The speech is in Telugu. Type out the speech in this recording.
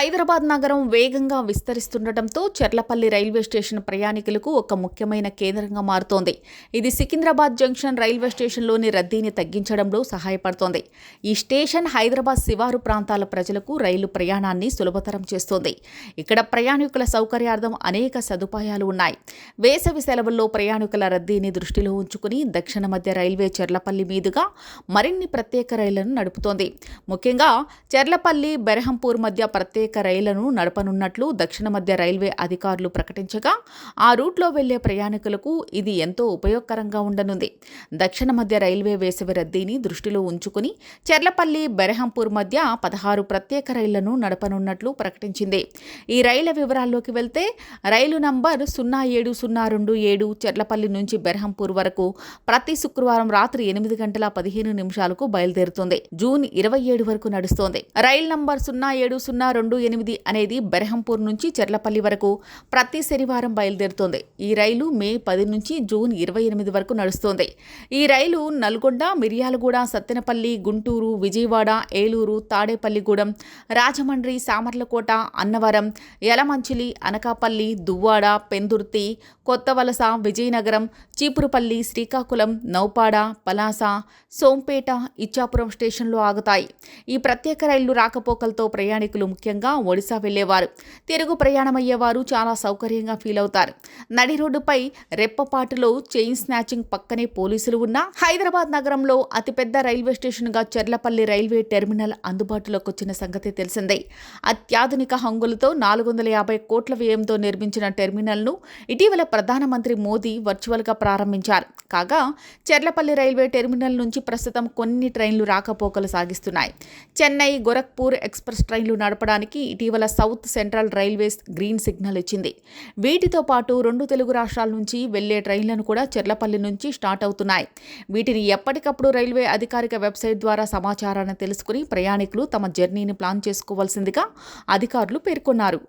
హైదరాబాద్ నగరం వేగంగా విస్తరిస్తుండటంతో చెర్లపల్లి రైల్వే స్టేషన్ ప్రయాణికులకు ఒక ముఖ్యమైన కేంద్రంగా మారుతోంది. ఇది సికింద్రాబాద్ జంక్షన్ రైల్వే స్టేషన్లోని రద్దీని తగ్గించడంలో సహాయపడుతోంది. ఈ స్టేషన్ హైదరాబాద్ శివారు ప్రాంతాల ప్రజలకు రైలు ప్రయాణాన్ని సులభతరం చేస్తోంది. ఇక్కడ ప్రయాణికుల సౌకర్యార్థం అనేక సదుపాయాలు ఉన్నాయి. వేసవి సెలవుల్లో ప్రయాణికుల రద్దీని దృష్టిలో ఉంచుకుని దక్షిణ మధ్య రైల్వే చెర్లపల్లి మీదుగా మరిన్ని ప్రత్యేక రైళ్ళను నడుపుతోంది. ముఖ్యంగా చెర్లపల్లి బెరహంపూర్ మధ్య ప్రత్యేక రైళ్ళను నడపనున్నట్లు దక్షిణ మధ్య రైల్వే అధికారులు ప్రకటించగా ఆ రూట్లో వెళ్ళే ప్రయాణికులకు ఇది ఎంతో ఉపయోగకరంగా ఉండనుంది. దక్షిణ మధ్య రైల్వే వేసవి రద్దీని దృష్టిలో ఉంచుకుని చెర్లపల్లి బెరహంపూర్ మధ్య పదహారు ప్రత్యేక రైళ్ళను నడపనున్నట్లు ప్రకటించింది. ఈ రైళ్ళ వివరాల్లోకి వెళ్తే రైలు నంబర్ సున్నా ఏడు సున్నా రెండు ఏడు చెర్లపల్లి నుంచి బెరహంపూర్ వరకు ప్రతి శుక్రవారం రాత్రి ఎనిమిది గంటల పదిహేను నిమిషాలకు బయలుదేరుతుంది. జూన్ ఇరవై ఏడు వరకు నడుస్తోంది. రైలు నంబర్ సున్నా ఏడు సున్నా రెండు ఎనిమిది అనేది బెరహంపూర్ నుంచి చెర్లపల్లి వరకు ప్రతి శనివారం బయలుదేరుతోంది. ఈ రైలు మే పది నుంచి జూన్ ఇరవై ఎనిమిది వరకు నడుస్తోంది. ఈ రైలు నల్గొండ మిర్యాలగూడ సత్తెనపల్లి గుంటూరు విజయవాడ ఏలూరు తాడేపల్లిగూడెం రాజమండ్రి సామర్లకోట అన్నవరం యలమంచిలి అనకాపల్లి దువ్వాడ పెందుర్తి కొత్తవలస విజయనగరం చీపురుపల్లి శ్రీకాకుళం నౌపాడ పలాస సోంపేట ఇచ్చాపురం స్టేషన్లో ఆగుతాయి. ఈ ప్రత్యేక రైళ్ళు రాకపోకలతో ప్రయాణికులు ముఖ్యంగా ఒడిశా వెళ్ళేవారు తిరుగు ప్రయాణమయ్యేవారు చాలా సౌకర్యంగా ఫీల్ అవుతారు. నడి రోడ్డుపై రెప్పపాటులో చైన్ స్నాచింగ్ పక్కనే పోలీసులు ఉన్నా హైదరాబాద్ నగరంలో అతిపెద్ద రైల్వే స్టేషన్గా చెర్లపల్లి రైల్వే టెర్మినల్ అందుబాటులోకి వచ్చిన సంగతి తెలిసిందే. అత్యాధునిక హంగులతో నాలుగు వందల యాభై కోట్ల వ్యయంతో నిర్మించిన టెర్మినల్ను ఇటీవల ప్రధానమంత్రి మోదీ వర్చువల్గా ప్రారంభించారు. కాగా చెర్లపల్లి రైల్వే టెర్మినల్ నుంచి ప్రస్తుతం కొన్ని ట్రైన్లు రాకపోకలు సాగిస్తున్నాయి. చెన్నై గోరఖ్పూర్ ఎక్స్ప్రెస్ ట్రైన్లు నడపడానికి ఇటీవల South Central Railways green signal ఇచ్చింది. వీటితో పాటు రెండు తెలుగు రాష్ట్రాల నుంచి వెళ్ళే ట్రైన్లను కూడా చెర్లపల్లి నుంచి స్టార్ట్ అవుతున్నాయి. వీటిని ఎప్పటికప్పుడు రైల్వే అధికారిక వెబ్సైట్ ద్వారా సమాచారాన్ని తెలుసుకుని ప్రయాణికులు తమ జర్నీని ప్లాన్ చేసుకోవాల్సిందిగా అధికారులు పేర్కొన్నారు.